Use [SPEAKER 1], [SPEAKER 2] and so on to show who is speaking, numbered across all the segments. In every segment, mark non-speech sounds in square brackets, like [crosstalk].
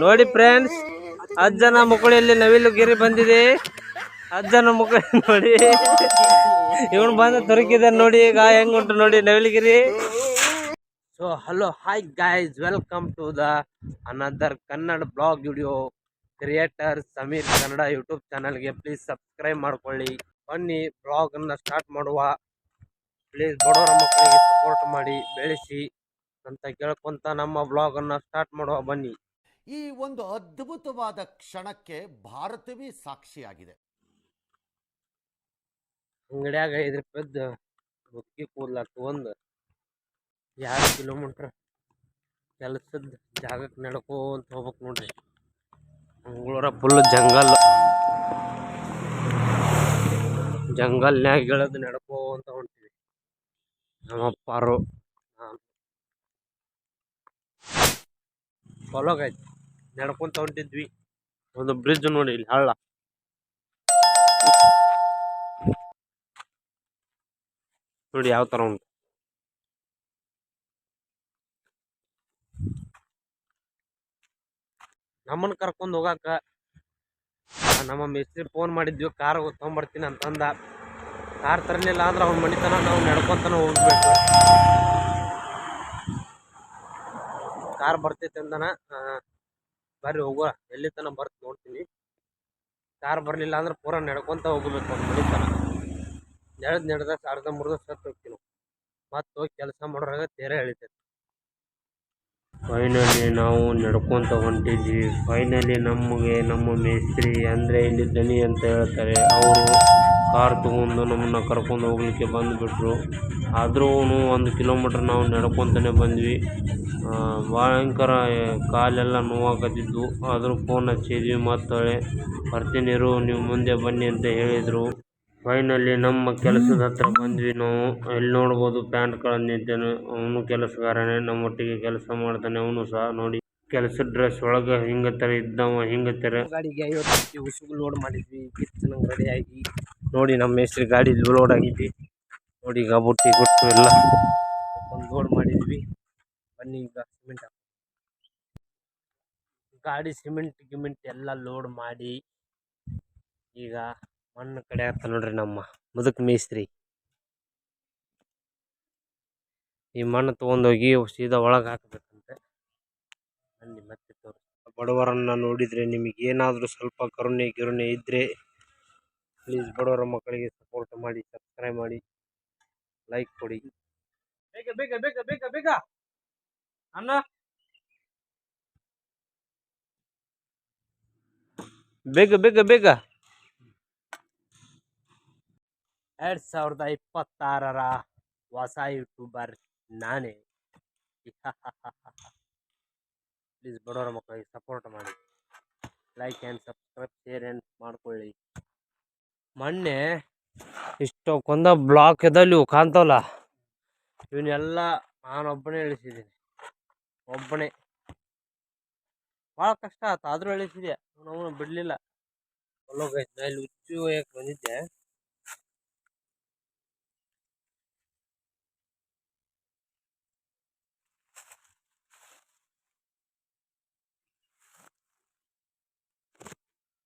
[SPEAKER 1] ನೋಡ ಫ್ರೆಂಡ್ಸ್ ಅಜ್ಜನ ಮುಕುಳಿಯಲ್ಲಿ ನವಿಲು ಗಿರಿ ಬಂದಿದೆ. ಅಜ್ಜನ ಮುಖ ನೋಡಿ. ಇವನು ಬಂದು ತುರುಕಿದ ನೋಡಿ, ಈಗ ಹೆಂಗುಂಟು ನೋಡಿ Navilugiri. So hello hi guys welcome to the another Kannada blog video creator Sameer Kannada YouTube ಚಾನಲ್ಗೆ ಪ್ಲೀಸ್ ಸಬ್ಸ್ಕ್ರೈಬ್ ಮಾಡ್ಕೊಳ್ಳಿ. ಬನ್ನಿ ಬ್ಲಾಗನ್ನು ಸ್ಟಾರ್ಟ್ ಮಾಡುವ. ಪ್ಲೀಸ್ ಬಡವರ ಮಕ್ಕಳಿಗೆ ಸಪೋರ್ಟ್ ಮಾಡಿ ಬೆಳೆಸಿ ಅಂತ ಕೇಳ್ಕೊಂತ ನಮ್ಮ ಬ್ಲಾಗನ್ನು ಸ್ಟಾರ್ಟ್ ಮಾಡುವ. ಬನ್ನಿ.
[SPEAKER 2] ಈ ಒಂದು ಅದ್ಭುತವಾದ ಕ್ಷಣಕ್ಕೆ ಭಾರತವೇ ಸಾಕ್ಷಿಯಾಗಿದೆ.
[SPEAKER 1] ಅಂಗಡಿಯಾಗ ಐದು ರೂಪಾಯ್ದು ಬುಕ್ಕಿ ಕೂದ್ಲ ತಗೊಂಡು ಎರಡು ಕಿಲೋಮೀಟ್ರ್ ಕೆಲಸದ ಜಾಗಕ್ಕೆ ನಡ್ಕೋತ ಹೋಗ್ಬೇಕು ನೋಡ್ರಿ. ಮಂಗಳೂರ ಫುಲ್ ಜಂಗಲ್ ಜಂಗಲ್ನ್ಯಾಗ ಇಳದು ನಡ್ಕೋತ ಹೊಂಟಿವಿ. ನಮ್ಮಪ್ಪಾರು. ನಾನು ಹೊಲಗೈತಿ ನಡ್ಕೊಂತ ಹೊಂಟಿದ್ವಿ. ಒಂದು ಬ್ರಿಡ್ಜ್ ನೋಡಿ ಇಲ್ಲಿ, ಹಳ್ಳ. ನೋಡಿ ಯಾವ ಥರ ಉಂಟು. ನಮ್ಮನ್ನ ಕರ್ಕೊಂಡು ಹೋಗಾಕ. ನಮ್ಮ ಮಿಸ್ತ್ರಿ ಫೋನ್ ಮಾಡಿದ್ವಿ ಕಾರ್ ತೊಗೊಂಬರ್ತೀನಿ ಅಂತಂದ. ಕಾರ್ ತರಲಿಲ್ಲ ಅಂದ್ರೆ ಅವ್ನ ಮನಿತನ ನಾವು ನಡ್ಕೊಂತನ ಹೋಗ್ಬೇಕು. ಕಾರ್ ಬರ್ತೈತೆ ಅಂದನ. ಬರ್ರಿ ಹೋಗುವ. ಎಲ್ಲಿ ತನಕ ಬರ್ತ ನೋಡ್ತೀನಿ. ಕಾರ್ ಬರಲಿಲ್ಲ ಅಂದ್ರೆ ಪೂರ ನಡ್ಕೊತ ಹೋಗ್ಬೇಕು ಅವ್ನ ಮನಿತನ. ನಡೆದ್ ನಡೆದ ಅರ್ಧ ಮುರ್ದ ಸತ್ತು ಹೋಗ್ತೀನಿ ಮತ್ತೆ ಹೋಗಿ ಕೆಲಸ ಮಾಡೋರಾಗ ತೇರೆ ಎಳಿತೈತಿ. ಫೈನಲಿ ನಾವು ನಡ್ಕೊತ ಹೊಂಟಿದ್ವಿ. ಫೈನಲಿ ನಮಗೆ ನಮ್ಮ ಮೇಸ್ತ್ರಿ ಅಂದರೆ ಇಲ್ಲಿ ದನಿ ಅಂತ ಹೇಳ್ತಾರೆ. ಅವರು ಕಾರ್ ತಗೊಂಡು ನಮ್ಮನ್ನ ಕರ್ಕೊಂಡು ಹೋಗ್ಲಿಕ್ಕೆ ಬಂದುಬಿಟ್ರು. ಆದ್ರೂ ಒಂದು ಕಿಲೋಮೀಟ್ರ್ ನಾವು ನಡ್ಕೊತಾನೆ ಬಂದ್ವಿ. ಭಯಂಕರ ಕಾಲೆಲ್ಲ ನೋವಾಗದಿದ್ದು. ಆದರೂ ಫೋನ್ ಹಚ್ಚಿದ್ವಿ ಮತ್ತೆ ಬರ್ತೀನಿರು ನೀವು ಮುಂದೆ ಬನ್ನಿ ಅಂತ ಹೇಳಿದರು. ಫೈನಲಿ ನಮ್ಮ ಕೆಲಸದ ಹತ್ರ ಬಂದ್ವಿ ನಾವು. ಇಲ್ಲಿ ನೋಡ್ಬೋದು ಪ್ಯಾಂಟ್ ಕಳೆದು ನಿಂತೇನೆ ಅವನು ಕೆಲಸಗಾರನೇ ನಮ್ಮೊಟ್ಟಿಗೆ ಕೆಲಸ ಮಾಡ್ತಾನೆ. ಅವನು ಸಹ ನೋಡಿ, ಕೆಲಸ ಡ್ರೆಸ್ ಒಳಗೆ ಹಿಂಗ ತರ ಇದ್ದವ, ಹಿಂಗ ತರ. ಗಾಡಿಗೆ ಐವತ್ತು ಲೋಡ್ ಮಾಡಿದ್ವಿ. ರೆಡಿ ಆಗಿ. ನೋಡಿ ನಮ್ಮ ಹೆಸರು ಗಾಡಿ ಲೋಡ್ ಆಗಿದ್ವಿ ನೋಡಿ ಈಗ ಬುಟ್ಟಿ ಗುಟ್ಟು ಎಲ್ಲ ಲೋಡ್ ಮಾಡಿದ್ವಿ. ಬನ್ನಿ ಈಗ ಸಿಮೆಂಟ್ ಗಾಡಿ ಸಿಮೆಂಟ್ ಗಿಮೆಂಟ್ ಎಲ್ಲ ಲೋಡ್ ಮಾಡಿ. ಈಗ ಮಣ್ಣು ಕಡೆ ಆಗ್ತಾನೆ ನೋಡ್ರಿ ನಮ್ಮ ಮುದುಕ್ ಮೇಸ್ತ್ರಿ. ಈ ಮಣ್ಣು ತೊಗೊಂಡೋಗಿ ಸೀದಾ ಒಳಗೆ ಹಾಕಬೇಕಂತೆ. ಅಲ್ಲಿ ಮತ್ತೆ ತೋರಿಸ್ತೀನಿ. ಬಡವರನ್ನು ನೋಡಿದರೆ ನಿಮಗೆ ಏನಾದರೂ ಸ್ವಲ್ಪ ಕರುಣೆ ಗಿರುಣೆ ಇದ್ದರೆ ಪ್ಲೀಸ್ ಬಡವರ ಮಕ್ಕಳಿಗೆ ಸಪೋರ್ಟ್ ಮಾಡಿ ಸಬ್ಸ್ಕ್ರೈಬ್ ಮಾಡಿ ಲೈಕ್ ಕೊಡಿ. ಬೇಗ ಬೇಗ ಬೇಗ ಬೇಗ ಬೇಗ. ಅಣ್ಣ. ಬೇಗ ಬೇಗ ಬೇಗ. ಎರಡ್ ಸಾವಿರದ ಇಪ್ಪತ್ತಾರರ ಹೊಸ ಯೂಟ್ಯೂಬರ್ ನಾನೇ. [laughs] ಪ್ಲೀಸ್ ಬಡವರ ಮಕ್ಕಳಿಗೆ ಸಪೋರ್ಟ್ ಮಾಡಿ. Like and subscribe share and ಮಾಡ್ಕೊಳ್ಳಿ. ಮೊನ್ನೆ ಇಷ್ಟಕ್ಕೊಂದ ಬ್ಲಾಕ್ ಇದ್ದಲ್ಲಿ ಇವು ಕಾಣ್ತಾವಲ್ಲ ಇವನ್ನೆಲ್ಲ ನಾನೊಬ್ಬನೇ ಇಳಿಸಿದ್ದೀನಿ ಒಬ್ಬನೇ. ಭಾಳ ಕಷ್ಟ ಆಯ್ತು ಆದರೂ ಇಳಿಸಿದೆ ಅವನು ಬಿಡಲಿಲ್ಲ. ಅಲ್ಲೋಗ ಇಲ್ಲಿ ಹುಚ್ಚು ಒಯ್ಯಕ್ಕೆ ಬಂದಿದ್ದೆ.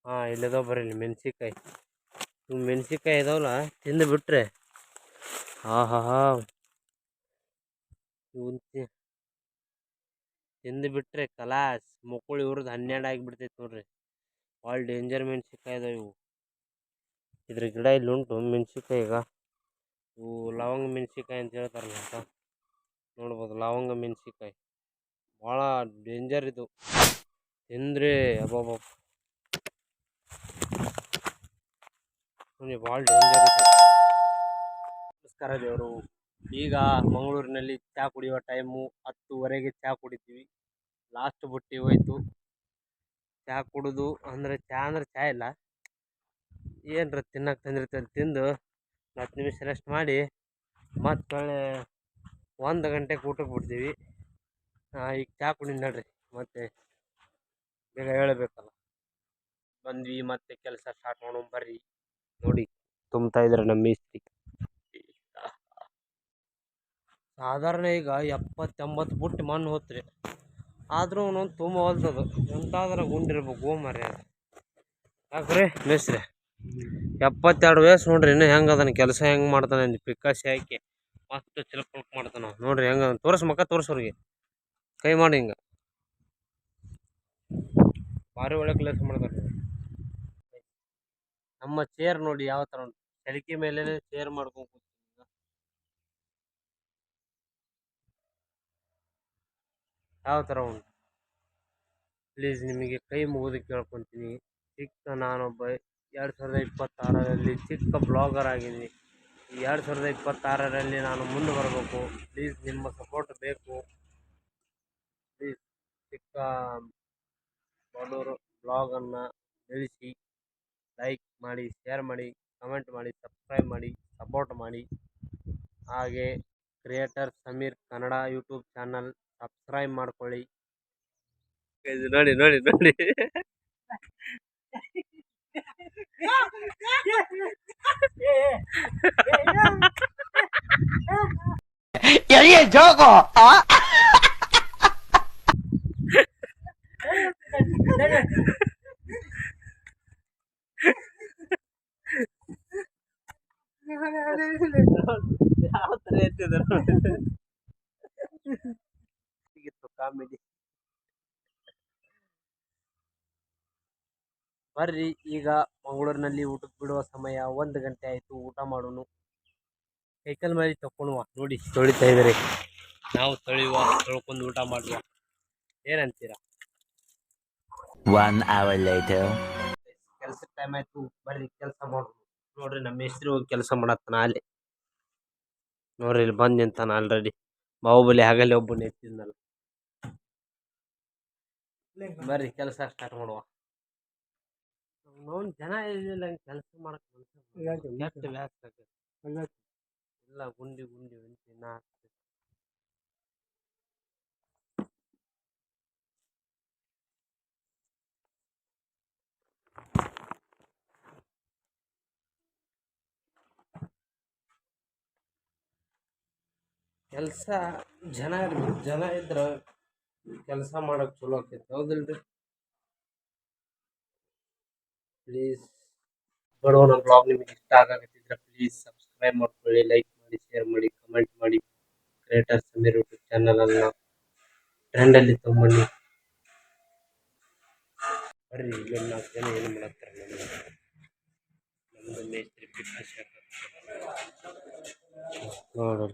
[SPEAKER 1] ಹಾಂ ಇಲ್ಲದಾವ ಬರ್ರಿ ಇಲ್ಲಿ ಮೆಣಸಿನ್ಕಾಯಿ. ಇವು ಮೆಣಸಿನ್ಕಾಯಿ ಇದಾವಲ್ಲ ತಿಂದು ಬಿಟ್ರೆ. ಹಾಂ ಹಾಂ ತಿಂದು ಬಿಟ್ರೆ ಕಲಾಸ್. ಮಕ್ಕಳು ಇವ್ರದ್ದು ಹನ್ನೆರಡು ಆಗಿಬಿಡ್ತೈತೆ ನೋಡ್ರಿ. ಭಾಳ ಡೇಂಜರ್ ಮೆಣಸಿನ್ಕಾಯಿ ಇದಾವೆ ಇವು. ಇದ್ರ ಗಿಡ ಇಲ್ಲಿ ಉಂಟು, ಮೆಣಸಿನ್ಕಾಯಿ ಈಗ. ಇವು ಲವಂಗ ಮೆಣಸಿನ್ಕಾಯಿ ಅಂತ ಹೇಳ್ತಾರಲ್ಲ ಅಂತ. ನೋಡ್ಬೋದು, ಲವಂಗ ಮೆಣಸಿನ್ಕಾಯಿ. ಭಾಳ ಡೇಂಜರ್ ಇದು. ತಿಂದ್ರೆ ಅಬ್ಬಬ್ಬ ನೋಡಿ, ಭಾಳ ಡೇಂಜರ್ ಇದೆ. ನಮಸ್ಕಾರ ದೇವರು. ಈಗ ಮಂಗಳೂರಿನಲ್ಲಿ ಚಹಾ ಕುಡಿಯುವ ಟೈಮು ಹತ್ತುವರೆಗೆ ಚಹಾ ಕುಡಿತೀವಿ. ಲಾಸ್ಟ್ ಬುಟ್ಟಿ ಹೋಯ್ತು. ಚಹಾ ಕುಡಿದು, ಅಂದರೆ ಚಹಾ ಅಂದ್ರೆ ಚಹಾ ಇಲ್ಲ. ಏನರ ತಿನ್ನಕ್ಕೆ ತಂದಿರ್ತಾರೆ ತಿಂದು ಹತ್ತು ನಿಮಿಷ ರೆಸ್ಟ್ ಮಾಡಿ ಮತ್ತೆ ಒಳ್ಳೆ ಒಂದು ಗಂಟೆಗೆ ಊಟಕ್ಕೆ ಬಿಡ್ತೀವಿ. ಈಗ ಚಹಾ ಕುಡಿ ನಡ್ರಿ, ಮತ್ತೆ ಬೇಗ ಹೇಳಬೇಕಲ್ಲ. ಬಂದ್ವಿ, ಮತ್ತೆ ಕೆಲಸ ಸ್ಟಾರ್ಟ್ ಮಾಡೋಣ, ಬರ್ರಿ. ನೋಡಿ ತುಂಬ್ತಾ ಇದ್ರೆ ನಮ್ಮ ಮೇಸ್ತ್ರಿ ಸಾಧಾರಣ ಈಗ ಎಪ್ಪತ್ತೆಂಬತ್ತು ಬುಟ್ಟು ಮಣ್ಣು ಹೋತ್ರಿ. ಆದರೂ ಒಂದೊಂದು ತುಂಬ ಹೊಲ್ತದು ಎಂತಾದ್ರ ಗುಂಡಿರ್ಬೇಕು ಮರ್ಯ ಯಾಕ್ರಿ? ಮೇಸ್ತ್ರಿ. ಎಪ್ಪತ್ತೆರಡು ವಯಸ್ಸು ನೋಡ್ರಿ, ಇನ್ನೂ ಹೆಂಗೆ ಅದನ್ನ ಕೆಲಸ ಹೆಂಗೆ ಮಾಡ್ತಾನೆ ಪಿಕ್ಕಾಸಿ ಹಾಕಿ ಮಸ್ತ್ ಚಿಲಕ್ ಮಾಡ್ತಾನ ಅವ. ನೋಡ್ರಿ ಹೆಂಗೆ ತೋರ್ಸ್, ಮಕ್ಕ ತೋರ್ಸೋರಿಗೆ ಕೈ ಮಾಡಿ ಹಿಂಗೆ. ಭಾರಿ ಒಳ್ಳೆ ಕೆಲಸ ಮಾಡ್ತಾರೆ ನಮ್ಮ ಚೇರ್ ನೋಡಿ ಯಾವ ತರ ಉಂಟು. ಸಲಿಕೆ ಮೇಲೆ ಚೇರ್ ಮಾಡ್ಕೊಂಡು ಕೂತೀನಿ ಯಾವ ತರ ಉಂಟು? ಪ್ಲೀಸ್ ನಿಮಗೆ ಕೈ ಮುಗಿದು ಕೇಳ್ಕೊತೀನಿ. ಚಿಕ್ಕ ನಾನೊಬ್ಬ ಎರಡು ಸಾವಿರದ ಇಪ್ಪತ್ತಾರರಲ್ಲಿ ಚಿಕ್ಕ ಬ್ಲಾಗರ್ ಆಗಿದ್ದೀನಿ. ಈ ಎರಡು ಸಾವಿರದ ಇಪ್ಪತ್ತಾರರಲ್ಲಿ ನಾನು ಮುಂದೆ ಬರಬೇಕು. ಪ್ಲೀಸ್ ನಿಮ್ಮ ಸಪೋರ್ಟ್ ಬೇಕು. ಪ್ಲೀಸ್ ಚಿಕ್ಕ ಬಡವರು ಬ್ಲಾಗನ್ನು ಬೆಳೆಸಿ ಲೈಕ್ ಮಾಡಿ ಶೇರ್ ಮಾಡಿ ಕಮೆಂಟ್ ಮಾಡಿ ಸಬ್ಸ್ಕ್ರೈಬ್ ಮಾಡಿ ಸಪೋರ್ಟ್ ಮಾಡಿ. ಹಾಗೆ creator Sameer Kannada YouTube channel subscribe ಮಾಡ್ಕೊಳ್ಳಿ. ಇದು ನೋಡಿ ನೋಡಿ ನೋಡಿ. ಯಾವ ಕಾಮಿಡಿ. ಬರ್ರಿ ಈಗ ಮಂಗಳೂರಿನಲ್ಲಿ ಊಟಕ್ಕೆ ಬಿಡುವ ಸಮಯ. ಒಂದು ಗಂಟೆ ಆಯಿತು ಊಟ ಮಾಡೋನು. ಸೈಕಲ್ ಮೇಲೆ ತಕ್ಕೊಳುವ ನೋಡಿ. ತೊಳಿತಾ ಇದ್ದಾರೆ. ನಾವು ತೊಳೆಯುವ ತೊಳ್ಕೊಂಡು ಊಟ ಮಾಡುವ. ಏನಂತೀರಾ?
[SPEAKER 3] One hour later.
[SPEAKER 1] ಕೆಲಸದ ಟೈಮ್ ಆಯ್ತು ಬರ್ರಿ ಕೆಲಸ ಮಾಡೋದು ನೋಡ್ರಿ ನಮ್ಮ ಹೆಸರು ಹೋಗಿ ಕೆಲಸ ಮಾಡತ್ತಾನ ಅಲ್ಲಿ. ನೋಡ್ರಿ ಇಲ್ಲಿ ಬಂದು ನಿಂತಾನ ಆಲ್ರೆಡಿ ಬಾಹುಬಲಿ ಆಗಲೇ ಒಬ್ಬ ಎತ್ತಿದ್ನಲ್ಲ ಬರ್ರಿ ಕೆಲಸ ಸ್ಟಾರ್ಟ್ ಮಾಡುವ. ನೋನ್ ಜನ ಇರಲಿಲ್ಲ ಕೆಲಸ ಮಾಡಕ್ ಇಲ್ಲ ವ್ಯಾಸ ಗುಂಡಿ ಗುಂಡಿ ನಾಲ್ಕು. ಕೆಲಸ ಜನ ಇರ್ಬೇಕು ಜನ ಇದ್ರೆ ಕೆಲಸ ಮಾಡೋಕೆ ಚಲೋ ಆಕೈತಿ, ಹೌದಿಲ್ರಿ? ಪ್ಲೀಸ್ ಬಡವ ನಮ್ಮ ಬ್ಲಾಗ್ ನಿಮಗೆ ಇಷ್ಟ ಆಗಕತ್ತಿದ್ರೆ ಪ್ಲೀಸ್ ಸಬ್ಸ್ಕ್ರೈಬ್ ಮಾಡ್ಕೊಳ್ಳಿ ಲೈಕ್ ಮಾಡಿ ಶೇರ್ ಮಾಡಿ ಕಮೆಂಟ್ ಮಾಡಿ. ಕ್ರಿಯೇಟರ್ ಸಮೀರ್ ಯೂಟ್ಯೂಬ್ ಚಾನಲ್ ಅನ್ನ ಟ್ರೆಂಡಲ್ಲಿ ತಗೊಂಬನ್ನಿ. ಬರ್ರಿ ಇಲ್ಲೊಂದು ನಾಲ್ಕು ಜನ ಏನು ಮಾಡತ್ತಾರೆ ನಮ್ಗೆ ನಮ್ಮದು ಮೇಸ್ತ್ರಿ ಫಿಟ್ನೆಸ್ ನೋಡೋಣ.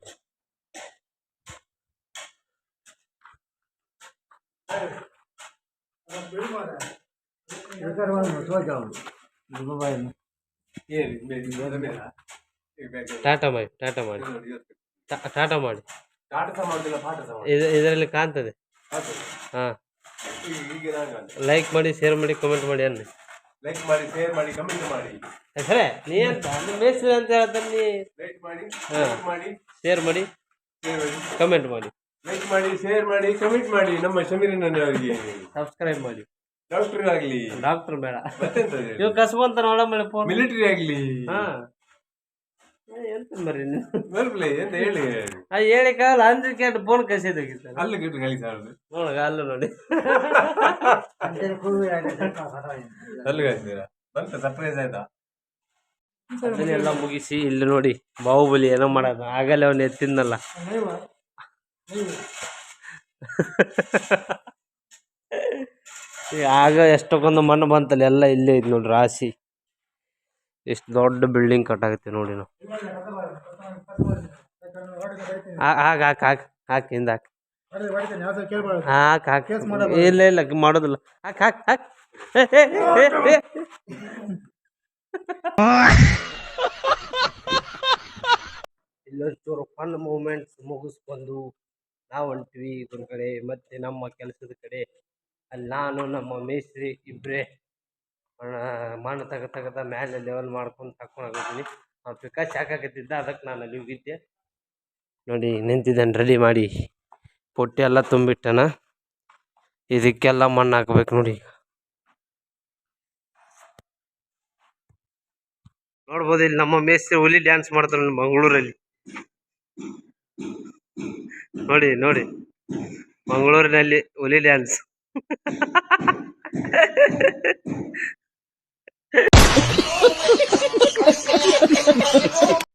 [SPEAKER 1] ಟಾಟಾ ಮಾಡಿ ಟಾಟಾ ಮಾಡಿ. ಟಾಟಾ ಮಾಡಿ. ಇದು, ಇದರಲ್ಲಿ ಕಾಣ್ತದೆ. ಹಾಂ. ಲೈಕ್ ಮಾಡಿ ಶೇರ್ ಮಾಡಿ ಕಮೆಂಟ್ ಮಾಡಿ ಅನ್ನಿ.
[SPEAKER 4] ಲೈಕ್ ಮಾಡಿ ಶೇರ್ ಮಾಡಿ ಕಮೆಂಟ್ ಮಾಡಿ
[SPEAKER 1] ಸರಿ ನೀ ಅಂತ ನಿಮ್ಮ ಅಂತ ಹೇಳ್ತಾರೆ ನೀ
[SPEAKER 4] ಲೈಕ್ ಮಾಡಿ
[SPEAKER 1] ಹಾ.
[SPEAKER 4] ಮಾಡಿ
[SPEAKER 1] ಶೇರ್ ಮಾಡಿ ಕಮೆಂಟ್ ಮಾಡಿ.
[SPEAKER 4] ಲೈಕ್ ಮಾಡಿ ಶೇರ್ ಮಾಡಿ ಕಮೆಂಟ್ ಮಾಡಿ ನಮ್ಮ ಶಮೀರನವರಿಗೆ
[SPEAKER 1] ಸಬ್ಸ್ಕ್ರೈಬ್ ಮಾಡಿ.
[SPEAKER 4] ಡಾಕ್ಟರ್ ಆಗ್ಲಿ.
[SPEAKER 1] ಡಾಕ್ಟರ್ ಬೇಡ.
[SPEAKER 4] ಇವಾಗ
[SPEAKER 1] ಕಸಬು ಅಂತ ನೋಡ ಮೇಲೆ ಫೋನ್
[SPEAKER 4] ಮಿಲಿಟರಿ ಆಗ್ಲಿ.
[SPEAKER 1] ಹಾ. ಎಂತ ಬರ್ರಿ
[SPEAKER 4] ಎಂತ ಹೇಳಿ?
[SPEAKER 1] ಆ ಹೇಳಿ ಕಾಲ ಅಂದ್ರೆ ಅಂತ ಫೋನ್ ಕಸಿದೋಗಿತ್ತು
[SPEAKER 4] ಅಲ್ಲಿ ಗಿಟ್ಟು ಕಳಿಸಾರದು
[SPEAKER 1] ನೋಡ ಅಲ್ಲ ನೋಡಿ.
[SPEAKER 4] ಅಲ್ಲಿ ಕಳಿಸಿದ್ರ ಬಂತ ಸರ್ಪ್ರೈಸ್ ಆಯ್ತಾ?
[SPEAKER 1] ಅದನ್ನೆಲ್ಲ ಮುಗಿಸಿ ಇಲ್ಲಿ ನೋಡಿ ಬಾಹುಬಲಿ ಏನೋ ಮಾಡೋದು. ಆಗಲೇ ಅವನು ಎತ್ತಿದ್ನಲ್ಲ. ಆಗ ಎಷ್ಟಕ್ಕೊಂದು ಮಣ್ಣು ಬಂತಲ್ಲ? ಎಲ್ಲ ಇಲ್ಲೇ ಇದ್ ನೋಡ್ರಿ ರಾಶಿ ಎಷ್ಟು ದೊಡ್ಡ ಬಿಲ್ಡಿಂಗ್ ಕಟ್ಟಾಗತ್ತೆ ನೋಡಿ ನಾವು. ಹಾಕ್ ಹಾಕ್ ಹಾಕ್ ಹಾಕ್ ಹಾಕ್ ಹಿಂದೆ ಹಾಕ್ ಹಾಕ್ ಹಾಕ್ ಇಲ್ಲ ಇಲ್ಲ ಮಾಡೋದಿಲ್ಲ. ಹಾಕ್ ಹಾಕ್ ಹಾಕ್. ಇಲ್ಲೊಂಚೂರು ಫನ್ ಮೂಮೆಂಟ್ಸ್ ಮುಗಿಸ್ಕೊಂಡು ನಾವು ಹೊಂಟ್ವಿ ಇದ್ರ ಕಡೆ, ಮತ್ತೆ ನಮ್ಮ ಕೆಲಸದ ಕಡೆ. ಅಲ್ಲಿ ನಾನು, ನಮ್ಮ ಮೇಸ್ತ್ರಿ ಇಬ್ಬರೇ ಮಣ್ಣು ತಗ ತಗದ ಮೇಲೆ ಲೆವೆಲ್ ಮಾಡ್ಕೊಂಡು ತಕೊಂಡು ಹೋಗಿದ್ದೀನಿ ಅವ್ನು ಪಿಕಾಸ್ ಹಾಕಾಕತ್ತಿದ್ದ ಅದಕ್ಕೆ ನಾನು ಅಲ್ಲಿ ಹೋಗಿದ್ದೆ. ನೋಡಿ, ನಿಂತಿದ್ದಾನೆ ರೆಡಿ ಮಾಡಿ. ಪೊಟ್ಟಿ ಎಲ್ಲ ತುಂಬಿಟ್ಟನ. ಇದಕ್ಕೆಲ್ಲ ಮಣ್ಣು ಹಾಕ್ಬೇಕು ನೋಡಿ ನೋಡ್ಬೋದು ಇಲ್ಲಿ ನಮ್ಮ ಮೇಸ್ತ್ರಿ ಹುಲಿ ಡ್ಯಾನ್ಸ್ ಮಾಡ್ತಾರೆ ಮಂಗಳೂರಲ್ಲಿ. ನೋಡಿ ನೋಡಿ. ಮಂಗಳೂರಿನಲ್ಲಿ ಹುಲಿ ಡ್ಯಾನ್ಸ್.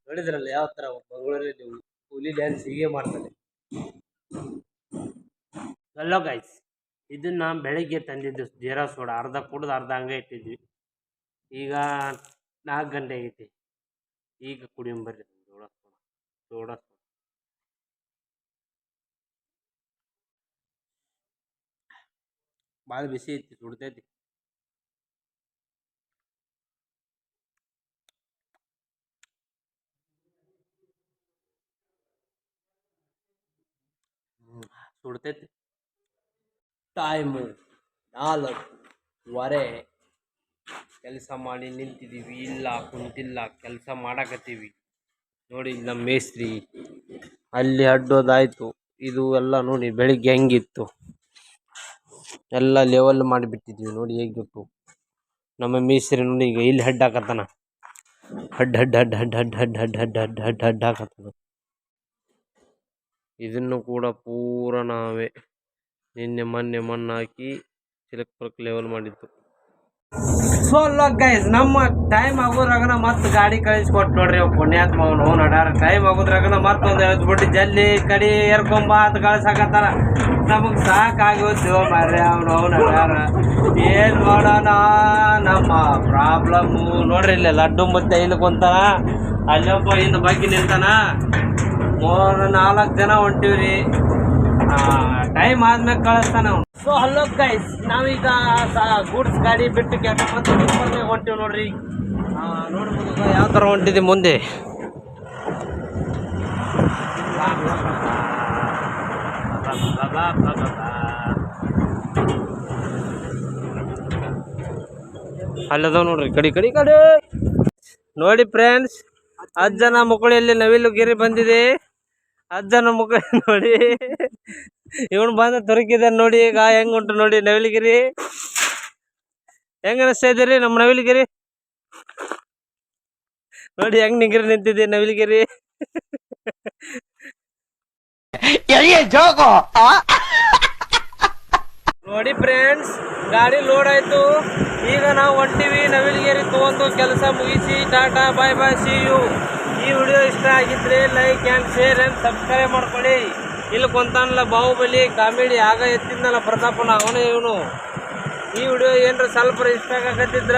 [SPEAKER 1] ನೋಡಿದ್ರಲ್ಲ ಯಾವ ತರ ಮಂಗಳೂರಲ್ಲಿ ಹುಲಿ ಡ್ಯಾನ್ಸ್ ಹೀಗೆ ಮಾಡ್ತಾನೆ ಹಲೋ ಗೈಸ್ ಇದನ್ನ ಬೆಳಿಗ್ಗೆ ತಂದಿದ್ದು ಜೀರಾ ಸೋಡ. ಅರ್ಧ ಕುಡ್ದು ಅರ್ಧ ಹಂಗೆ ಇಟ್ಟಿದ್ವಿ. ಈಗ ನಾಲ್ಕು ಗಂಟೆ ಆಗೈತಿ. ಈಗ ಕುಡಿಯಂಬರ್ರಿ. Soda soda soda. ಭಾಳ ಬಿಸಿ ಐತಿ, ಸುಡ್ತೈತಿ. ಸುಡ್ತೈತಿ. ಟೈಮು ನಾಲ್ಕುವರೆ. ಕೆಲಸ ಮಾಡಿ ನಿಂತಿದ್ದೀವಿ ಇಲ್ಲ ಕುಂತಿಲ್ಲ, ಕೆಲಸ ಮಾಡಾಕತ್ತೀವಿ. ನೋಡಿ ನಮ್ಮ ಮೇಸ್ತ್ರಿ, ಅಲ್ಲಿ ಅಡ್ಡೋದಾಯ್ತು. ಇದು ಎಲ್ಲ ನೋಡಿ ಬೆಳಿಗ್ಗೆ ಹೆಂಗಿತ್ತು. ಎಲ್ಲ ಲೆವೆಲ್ ಮಾಡಿಬಿಟ್ಟಿದ್ವಿ ನೋಡಿ ಹೇಗಿತ್ತು ನಮ್ಮ ಮೇಸ್ತ್ರಿ ನೋಡಿ ಈಗ ಇಲ್ಲಿ ಹೆಡ್ ಹಾಕತ್ತಾನ. ಹಡ್ ಹಡ್ ಹಡ್ ಹಡ್ ಹಡ್ ಹಡ್ ಹಡ್ ಹಡ್ ಹಡ್ ಹಡ್ ಹಡ್ ಹಾಕತ್ತಾನ. ಇದನ್ನು ಕೂಡ ಪೂರ ನಾವೇ ನಿನ್ನೆ ಮೊನ್ನೆ ಮಣ್ಣು ಹಾಕಿ ಪಲಕ್ ಲೆವೆಲ್ ಮಾಡಿತ್ತು ಸೊ ಗೈಸ್ ನಮ್ಮ ಟೈಮ್ ಆಗೋದ್ರಾಗನ ಮತ್ತೆ ಗಾಡಿ ಕಳಿಸ್ಕೊಟ್ಟು ನೋಡ್ರಿ ಪುಣ್ಯಾತ್ಮ ಅವನು. ನಡಾರ ಟೈಮ್ ಆಗೋದ್ರಾಗನ ಮತ್ತೊಂದು ಹೇಳ್ಬಿಟ್ಟು ಜಲ್ಲಿ ಕಡಿ ಏರ್ಕೊಂಬ ಅಂತ ಕಳ್ಸಾಕತ್ತಾರ. ನಮಗ್ ಸಾಕಾಗೋದು ಮರ್ರೆ ಅವನು ಅವನು ಏನ್ ಮಾಡೋಣ? ನಮ್ಮ ಪ್ರಾಬ್ಲಮ್ಮು ನೋಡ್ರಿ ಇಲ್ಲ ಲಡ್ಡು ಮತ್ತೆ ಇಲ್ಲಿ ಕುಂತಾನ ಅಲ್ಲೊಬ್ಬ ಹಿಂದ ಬಗ್ಗೆ ನಿಂತಾನ. ಮೂರು ನಾಲ್ಕು ಜನ ಹೊಂಟಿವ್ರಿ. ಟೈಮ್ ಆದ್ಮೇಲೆ ಕಳಿಸ್ತಾನ ಅವ್ನು. ಸೊ ಹಲೋ ಗೈಸ್ ನಾವೀಗ ಗೂಡ್ಸ್ ಗಾಡಿ ಬಿಟ್ಟು ಕೆಟ್ಟ ಹೊಂಟಿವಿ ನೋಡ್ರಿ. ನೋಡ್ಬೋದು ಯಾವ ಥರ ಹೊಂಟಿದೆ ಮುಂದೆ? ಅಲ್ಲದ ನೋಡ್ರಿ, ಕಡಿ ಕಡಿ, ಕಡೆ. ನೋಡಿ ಫ್ರೆಂಡ್ಸ್ ಅಜ್ಜನ ಮುಕುಳಿಯಲ್ಲಿ ನವಿಲು ಗಿರಿ ಬಂದಿದೆ. ಅಜ್ಜನ ಮುಕುಳಿ [laughs] ನೋಡಿ. ಇವನು ಬಂದ ತುರುಕಿದ ನೋಡಿ, ಈಗ ಹೆಂಗ್ ಉಂಟು ನೋಡಿ ನವಿಲಗಿರಿ ಹೆಂಗ ಅನಿಸ್ತಾ ಇದ್ದೀರಿ ನಮ್ಮ ನವಿಲಗಿರಿ ನೋಡಿ, ಹೆಂಗ್ ನಿಗಿರಿ ನಿಂತಿದೆ ನವಿಲಗಿರಿ [laughs] ನೋಡಿ ಫ್ರೆಂಡ್ಸ್ ಗಾಡಿ ಲೋಡ್ ಆಯ್ತು. ಈಗ ನಾವು ಹೊಂಟಿವಿ ನವಿಲ್ಗೇರಿ ತಗೊಂಡು ಕೆಲಸ ಮುಗಿಸಿ, tata bye bye see you ಈ ವಿಡಿಯೋ ಇಷ್ಟ ಆಗಿದ್ರೆ like and share and subscribe ಮಾಡ್ಕೊಳ್ಳಿ. ಇಲ್ಲಿ ಕೊಂತಾನಲ್ಲ ಬಾಹುಬಲಿ, ಕಾಮಿಡಿ ಆಗ ಎತ್ತಿದ್ನಲ್ಲ ಪ್ರತಾಪನ, ಅವನೇ ಇವನು. ಈ ವಿಡಿಯೋ ಏನರ ಸ್ವಲ್ಪ ಇಷ್ಟ ಆಗಕತ್ತಿದ್ರ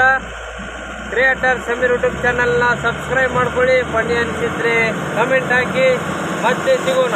[SPEAKER 1] ಕ್ರಿಯೇಟರ್ ಸಮೀರ್ ಯೂಟ್ಯೂಬ್ ಚಾನಲ್ನ ಸಬ್ಸ್ಕ್ರೈಬ್ ಮಾಡ್ಕೊಳ್ಳಿ. ಫನ್ನಿ ಅನಿಸಿದ್ರೆ ಕಮೆಂಟ್ ಹಾಕಿ. ಮತ್ತೆ ಸಿಗೋಣ.